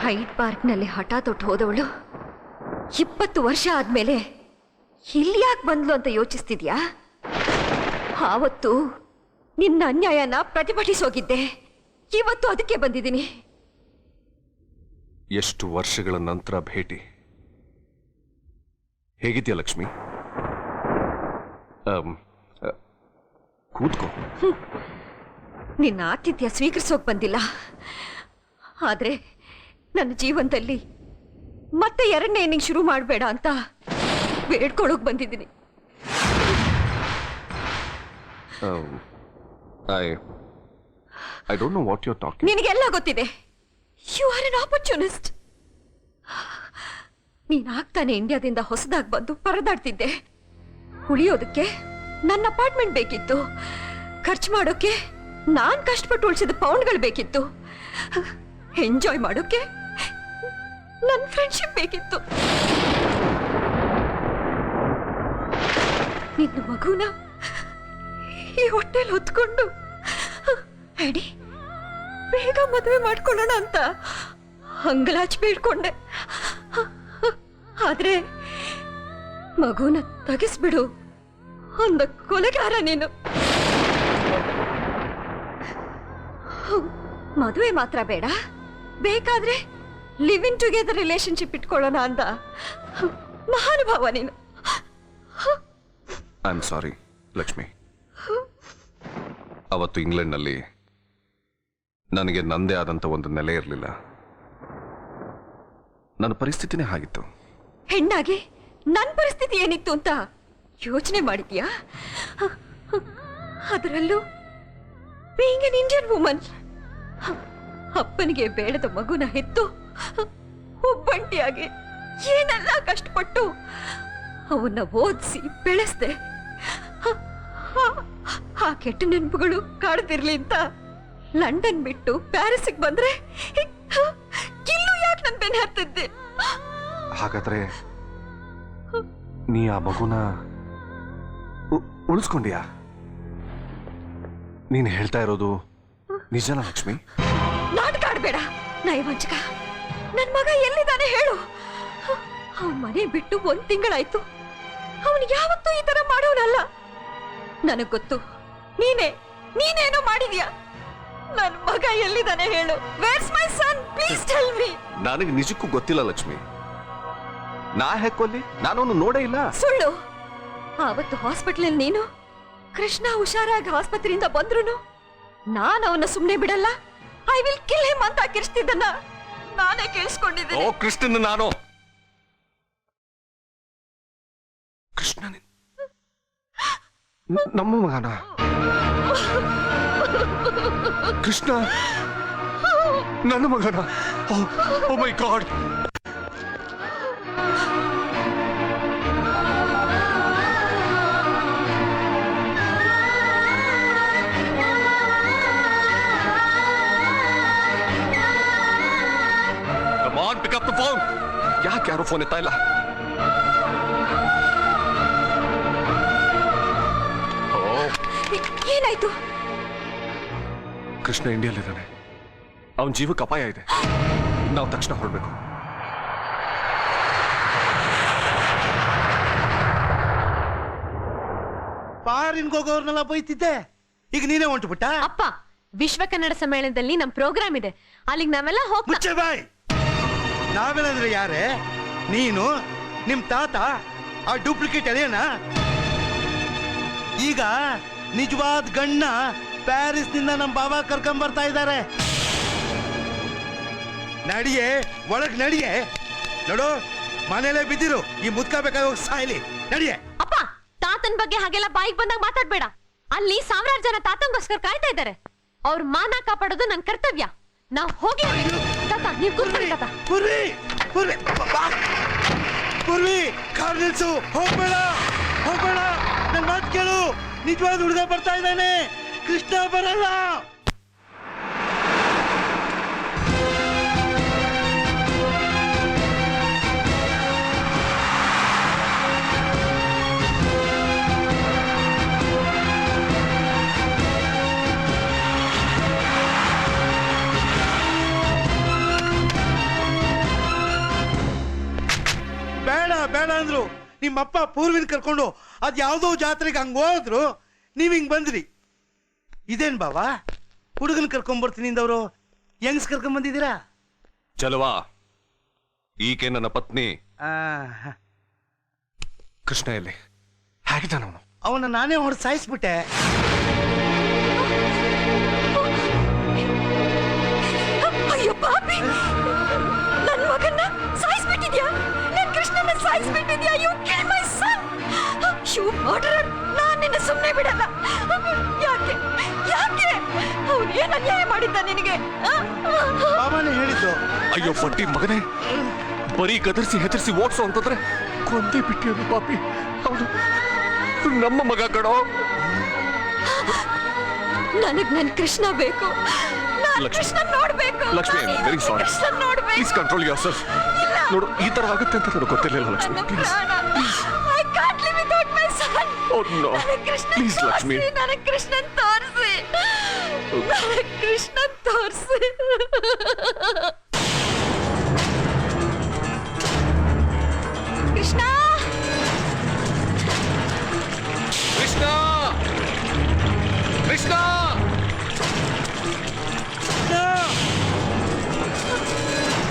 Hide ಪಾರ್ಕ್ನಲ್ಲಿ ಹಠ ತೊಟ್ಟು ಹೋದವಳು. ಇಪ್ಪತ್ತು ವರ್ಷ ಆದ್ಮೇಲೆ ಇಲ್ಲಿ ಯಾಕೆ ಬಂದ್ಲು ಅಂತ ಯೋಚಿಸ್ತಿದ್ಯಾ? ಆವತ್ತು ನಿನ್ನ ಅನ್ಯಾಯನ ಪ್ರತಿಭಟಿಸೋಗಿದ್ದೆ. ಇವತ್ತು ಅದಕ್ಕೆ ಬಂದಿದ್ದೀನಿ. ಎಷ್ಟು ವರ್ಷಗಳ ನಂತರ ಭೇಟಿ? ಹೇಗಿದ್ಯಾ ಲಕ್ಷ್ಮಿ? ಆಮ್, ಕೂತ್ಕೋ. ನಿನ್ನ ಆತಿಥ್ಯ ಸ್ವೀಕರಿಸೋಕ್ ಬಂದಿಲ್ಲ. ಆದ್ರೆ ನನ್ನ ಜೀವನದಲ್ಲಿ ಮತ್ತೆ ಎರಡನೇ ಇನ್ನಿಂಗ್ ಶುರು ಮಾಡಬೇಡ ಅಂತ ಬೇಡ್ಕೊಳಕ್ ಬಂದಿದ್ದೀನಿ. I I don't know what you're talking ನಿನಗೆಲ್ಲ ಗೊತ್ತಿದೆ. ಯು ಆರ್ ಎನ್ ಆಪರ್ಚುನಿಸ್ಟ್ ನೀನ್ ಆಗ್ತಾನೆ ಇಂಡಿಯಾದಿಂದ ಹೊಸದಾಗಿ ಬಂದು ಪರದಾಡ್ತಿದ್ದೆ. ಉಳಿಯೋದಕ್ಕೆ ನನ್ನ ಅಪಾರ್ಟ್ಮೆಂಟ್ ಬೇಕಿತ್ತು. ಖರ್ಚು ಮಾಡೋಕೆ ನಾನು ಕಷ್ಟಪಟ್ಟು ಉಳಿಸಿದ ಪೌಂಡ್ಗಳು ಬೇಕಿತ್ತು. ಎಂಜಾಯ್ ಮಾಡೋಕೆ? ನನ್ನ ಫ್ರೆಂಡ್ಶಿಪ್ ಬೇಕಿತ್ತು ನಿನ್ನ ಮಗುನ ಈ ಹೊಟ್ಟೆಲ್ ಹೊತ್ಕೊಂಡು ಅಡಿ, ಬೇಗ ಮದುವೆ ಮಾಡ್ಕೊಳ್ಳೋಣ ಅಂತ ಹಂಗಲಾಚ್ ಬೇಡ್ಕೊಂಡೆ. ಆದ್ರೆ ಮಗುನ ತಗಿಸ್ಬಿಡು ಅಂದ ಕೊಲೆಗಾರ ನೀನು. ಮದುವೆ ಮಾತ್ರ ಬೇಡ. ಬೇಕಾದ್ರೆ ಲಿವ್ ಇನ್ ಟುಗೆದರ್ ರಿಲೇಶನ್ಶಿಪ್ ಇಟ್ಕೊಳ್ಳೋಣ ಅಂತ. ಮಹಾನುಭಾವ ನೀನು. I am sorry Lakshmi. ಅವತ್ತು ಇಂಗ್ಲೆಂಡ್ನಲ್ಲಿ ನನಗೆ ನಂದೇ ಆದಂಥ ಒಂದು ನೆಲೆ ಇರಲಿಲ್ಲ. ನನ್ನ ಪರಿಸ್ಥಿತಿನೇ ಆಗಿತ್ತು ಹೆಣ್ಣಾಗಿ ನನ್ನ ಪರಿಸ್ಥಿತಿ ಏನಿತ್ತು ಅಂತ ಯೋಚನೆ ಮಾಡಿದ್ಯಾ? ಅದರಲ್ಲೂ ಬೀಯಿಂಗ್ ಎನ್ ಇಂಡಿಯನ್ ವುಮನ್ ಅಪ್ಪನಿಗೆ ಬೇಡದ ಮಗುನ ಹೆತ್ತು ಒಬ್ಬಂಟಿಯಾಗಿ ಏನೆಲ್ಲ ಕಷ್ಟಪಟ್ಟು ಅವನ್ನ ಓದಿಸಿ ಬೆಳೆಸ್ದೆ. ಆ ಕೆಟ್ಟ ನೆನಪುಗಳು ಕಾಡದಿರ್ಲಿ ಅಂತ ಲಂಡನ್ ಬಿಟ್ಟು ಪ್ಯಾರಿಸ್ಗೆ ಬಂದ್ರೆ ಯಾಕೆ ನನ್ ಹತ್ತಿದ್ದೆ ಹಾಗಾದ್ರೆ ನೀ ಆ ಮಗುನ ಉಳಿಸ್ಕೊಂಡ್ಯಾ? ನೀನು ಹೇಳ್ತಾ ಇರೋದು ನಿಜನಾ ಲಕ್ಷ್ಮಿ? ನೈವಂಚಕ ನಯವಂಚಕ ನನ್ ಮಗ ಎಲ್ಲಿದ್ದಾನೆ ಹೇಳು. ಅವನ್ ಮನೆ ಬಿಟ್ಟು ಒಂದ್ ತಿಂಗಳಾಯ್ತು. ಅವನು ಯಾವತ್ತೂ ಈ ತರ ಮಾಡೋನಲ್ಲ. ನನಗ್ ಗೊತ್ತು. ನೀನೇ ನೀನೇನೋ ಮಾಡಿದ್ಯಾ? ನನ್ ಮಗ ಎಲ್ಲಿದ್ದಾನೆ ಹೇಳು. Where's my son please tell me ನನಗೆ ನಿಜಕ್ಕೂ ಗೊತ್ತಿಲ್ಲ ಲಕ್ಷ್ಮಿ. ನಾ ಹೆಕ್ಕೊಲ್ಲಿ ನಾನವನು ನೋಡೇ ಇಲ್ಲ. ಸುಳ್ಳು. ಆವತ್ತು ಹಾಸ್ಪಿಟಲ್ ನೀನು? ಕೃಷ್ಣ ಹುಷಾರಾಗಿ ಆಸ್ಪತ್ರೆಯಿಂದ ಬಂದ್ರು ನಾನು ಅವನ ಸುಮ್ಮನೆ ಬಿಡಲ್ಲ? ಐ ವಿಲ್ ಕಿಲ್ ಹಿಮ್ ಅಂತ ಕಿರ್ಸ್ತಿದ್ದನ್ನ ನಾನೇ ಓ ಕೇಳಿಸ್ಕೊಂಡಿದ್ದೀನಿ ಕೃಷ್ಣನ ನಾನು. ಕೃಷ್ಣ ನಮ್ಮ ಮಗನ? ಕೃಷ್ಣ, ನನ್ನ ಮಗನ? ಓ ಮೈ ಗಾಡ್ ಯಾಕೆ ಯಾರು ಫೋನ್ ಎತ್ತಾ ಇಲ್ಲ? ಓ. ಏನಾಯ್ತು? ಕೃಷ್ಣ ಇಂಡಿಯಲ್ಲಿದ್ದಾನೆ. ಅವನ ಜೀವಕ್ಕೆ ಅಪಾಯ ಇದೆ. ನಾವು ತಕ್ಷಣ ಹೊರಡ್ಬೇಕು. ಫಾರಿನ್ಗೆ ಹೋಗೋರ್ನೆಲ್ಲ ಬೈತಿದ್ದೆ. ಈಗ ನೀನೇ ಹೊಂಟ್ಬಿಟ್ಟ? ಅಪ್ಪ ವಿಶ್ವ ಕನ್ನಡ ಸಮ್ಮೇಳನದಲ್ಲಿ ನಮ್ ಪ್ರೋಗ್ರಾಮ್ ಇದೆ. ಅಲ್ಲಿಗೆ ನಾವೆಲ್ಲ ಹೋಗ್ತಾ ಮುಚ್ಚೆ ಬಾಯ್. ನಾವೆಲ್ಲಂದ್ರೆ ಯಾರೇ? ನೀನು, ನಿಮ್ ತಾತ, ಆ ಡೂಪ್ಲಿಕೇಟ್ ಅದೇನಾ ಈಗ ನಿಜವಾದ ಗಣ್ಣ ಪ್ಯಾರಿಸ್ನಿಂದ ನಮ್ ಬಾಬಾ ಕರ್ಕೊಂಡ್ ಬರ್ತಾ ಇದ್ದಾರೆ. ನಡಿಯೆ, ಒಳಗ್ ನಡಿಯೆ. ನೋಡು ಮನೇಲೆ ಬಿದ್ದಿರು, ಈ ಮುದ್ಕಬೇಕಾಗಿ ಹೋಗಿ ಸಾಯ್ಲಿ. ನಡಿಯೆ. ಅಪ್ಪ, ತಾತನ್ ಬಗ್ಗೆ ಹಾಗೆಲ್ಲ ಬಾಯಿಗೆ ಬಂದಾಗ ಮಾತಾಡ್ಬೇಡ. ಅಲ್ಲಿ ಸಾವಿರಾರು ಜನ ತಾತಂಗೋಸ್ಕರ ಕಾಯ್ತಾ ಇದ್ದಾರೆ. ಅವ್ರ ಮಾನ ಕಾಪಾಡೋದು ನನ್ ಕರ್ತವ್ಯ. ನಾವು ಹೋಗಿ ತಾತ ನೀವ್ ಕೂತ್ಕೊಳ್ಳಿ ತಾತ ಪೂರ್ವಿ ಪೂರ್ವಿ ಬಾ. ಪೂರ್ವಿ ಕಾರ್ ನಿಲ್ಸು ಹೋಗ್ಬೇಡ ಹೋಗ್ಬೇಡ ನನ್ ಮಾತು ಕೇಳು ನಿಜವಾದ ಹುಡುಗ ಬರ್ತಾ ಇದ್ದಾನೆ ಕೃಷ್ಣ ಬರಲ್ಲ ನಿಮ್ಮಪ್ಪ ಪೂರ್ವಿನ ಕರ್ಕೊಂಡು ಅದ್ ಯಾವ್ದೋ ಜಾತ್ರೆಗೆ ಹಂಗ ಹೋದ್ರು ನೀವ್ ಹಿಂಗ್ ಬಂದ್ರಿ. ಇದೇನ್ ಬಾವಾ? ಹುಡುಗನ್ ಕರ್ಕೊಂಬರ್ತೀನಿ ಬರ್ತೀನಿ ಇಂದವ್ರು ಹೆಂಗ್ಸ್ ಕರ್ಕೊಂಡ್ ಬಂದಿದ್ದೀರಾ? ಚಲವಾ ಈಕೆ ನನ್ನ ಪತ್ನಿ. ಆ, ಕೃಷ್ಣ ಎಲ್ಲಿ? ಹೇಗಿದ್ದಾನ ಅವನು? ಅವನ ನಾನೇ ಹೊಡೆದು ಸಾಯಿಸ್ಬಿಟ್ಟೆ. ಅಯ್ಯೋ ಪಾಪಿ! ನನ್ ಮಗನ್ನ ಸಾಯಿಸ್ಬಿಟ್ಟಿದ್ಯಾ? ನನ್ ಕೃಷ್ಣನ ಸಾಯಿಸ್ಬಿಟ್ಟಿದ್ಯಾ? ಯು ನಾನ್ ನಿನ್ನ ಸುಮ್ಮನೆ ಬಿಡಲ್ಲ. ಯಾಕೆ ಯಾಕೆ? ಅವ್ನು ಏನ್ ಅನ್ಯಾಯ ಮಾಡಿದ್ದ ನಿನಗೆ? ಬಾಬಾನೇ ಹೇಳಿದ್ದು. ಅಯ್ಯೋ ಫಟ್ಟಿ ಮಗನೇ ಬರೀ ಗದರ್ಸಿ ಹೆದರ್ಸಿ ಓಡಿಸೋ ಅಂತಂದ್ರೆ ಕೊಂದೇ ಬಿಟ್ಟಿರೋದು ಪಾಪಿ. ಅವನು ನಮ್ಮ ಮಗ ಕಡೋ ನನಗ್ ನನ್ ಕೃಷ್ಣ ಬೇಕು. ಕೃಷ್ಣ ನೋಡ್ಬೇಕು. ಲಕ್ಷ್ಮಿ ವೆರಿ ಸಾರಿ ಕೃಷ್ಣ ನೋಡ್ಬೇಕು. ಪ್ಲೀಸ್ ಕಂಟ್ರೋಲ್ ಯೋರ್ ಸೆಲ್ಫ್ ನೋಡು ಈ ತರ ಆಗುತ್ತೆ ಅಂತ ನನಗೆ ಗೊತ್ತಿರಲಿಲ್ಲ Lakshmi. Please no. Please, Lakshmi. ನನಗೆ ಕೃಷ್ಣನ್ ತೋರಿಸಿ ನನಗೆ ಕೃಷ್ಣನ್ ತೋರಿಸಿ ಕೃಷ್ಣ ಕೃಷ್ಣ ಕೃಷ್ಣ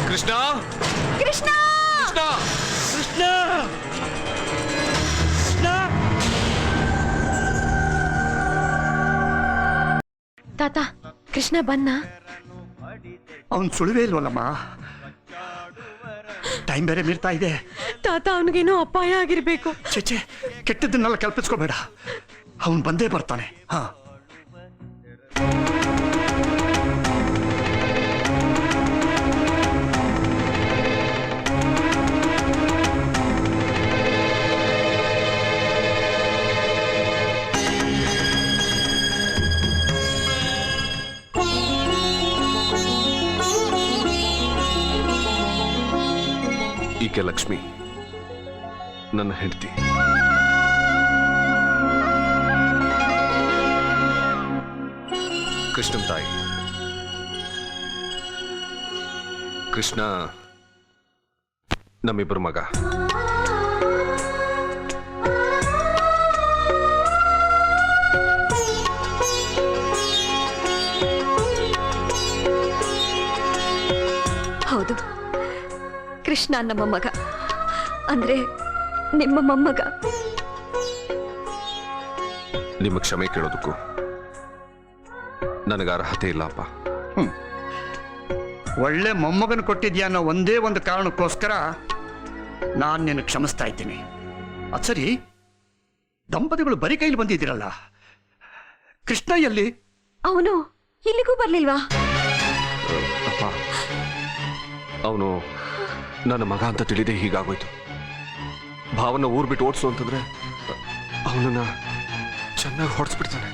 ಕೃಷ್ಣ ಕೃಷ್ಣ ಕೃಷ್ಣ ಕೃಷ್ಣ ತಾತ ಕೃಷ್ಣ ಬನ್ನ? ಅವನ್ ಸುಳಿವೇ ಇಲ್ವಲ್ಲಮ್ಮ? ಟೈಮ್ ಬೇರೆ ಮೀರ್ತಾ ಇದೆ. ತಾತ ಅವನಿಗೇನೋ ಅಪಾಯ ಆಗಿರ್ಬೇಕು. ಚೆಚ್ಚೆ ಕೆಟ್ಟದನ್ನೆಲ್ಲ ಕಲ್ಪಿಸ್ಕೋಬೇಡ. ಅವನ್ ಬಂದೇ ಬರ್ತಾನೆ. ಹಾ. ಈಕೆ ಲಕ್ಷ್ಮಿ. ನನ್ನ ಹೆಂಡತಿ. ಕೃಷ್ಣನ್ ತಾಯಿ. ಕೃಷ್ಣ ನಮ್ಮಿಬ್ಬರ ಮಗ. ಕೃಷ್ಣ ನಮ್ಮ ಮಗ. ಅಂದ್ರೆ ನಿಮ್ಮ ಮೊಮ್ಮಗ. ನಿಮ್ಮ ಕ್ಷಮೆ ಕೇಳೋದಕ್ಕೂ ನನಗೆ ಅರ್ಹತೆ ಇಲ್ಲ ಅಪ್ಪ. ಒಳ್ಳೆ ಮೊಮ್ಮಗನ ಕೊಟ್ಟಿದ್ಯಾ ಅನ್ನೋ ಒಂದೇ ಒಂದು ಕಾರಣಕ್ಕೋಸ್ಕರ ನಾನು ನಿನ್ನ ಕ್ಷಮಿಸ್ತಾ ಇದ್ದೀನಿ. ಅದು ಸರಿ? ದಂಪತಿಗಳು ಬರೀ ಕೈಲಿ ಬಂದಿದ್ದೀರಲ್ಲ. ಕೃಷ್ಣ ಎಲ್ಲಿ ಅವನು ಇಲ್ಲಿಗೂ ಬರ್ಲಿಲ್ವಾ? ಅಪ್ಪ ಅವನು ನನ್ನ ಮಗ ಅಂತ ತಿಳಿದೆ ಹೀಗಾಗೋಯ್ತು. ಭಾವನ ಊರ್ ಬಿಟ್ಟು ಓಡಿಸು ಅಂತಂದ್ರೆ, ಅವನನ್ನ ಚೆನ್ನಾಗಿ ಹೊಡೆಸ್ಬಿಡ್ತಾನೆ.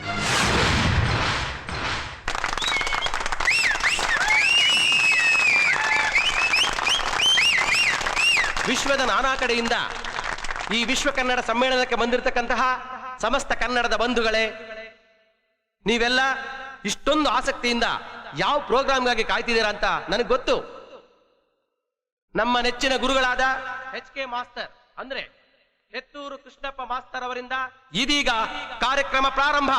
ವಿಶ್ವದ ನಾನಾ ಕಡೆಯಿಂದ ಈ ವಿಶ್ವ ಕನ್ನಡ ಸಮ್ಮೇಳನಕ್ಕೆ ಬಂದಿರತಕ್ಕಂತಹ ಸಮಸ್ತ ಕನ್ನಡದ ಬಂಧುಗಳೇ, ನೀವೆಲ್ಲ ಇಷ್ಟೊಂದು ಆಸಕ್ತಿಯಿಂದ ಯಾವ ಪ್ರೋಗ್ರಾಮ್ಗಾಗಿ ಕಾಯ್ತಿದ್ದೀರಾ ಅಂತ ನನಗೆ ಗೊತ್ತು. ನಮ್ಮ ನೆಚ್ಚಿನ ಗುರುಗಳಾದ ಎಚ್ ಕೆ ಮಾಸ್ತರ್ ಅಂದ್ರೆ ಹೆತ್ತೂರು ಕೃಷ್ಣಪ್ಪ ಮಾಸ್ತರ್ ಅವರಿಂದ ಇದೀಗ ಕಾರ್ಯಕ್ರಮ ಪ್ರಾರಂಭ.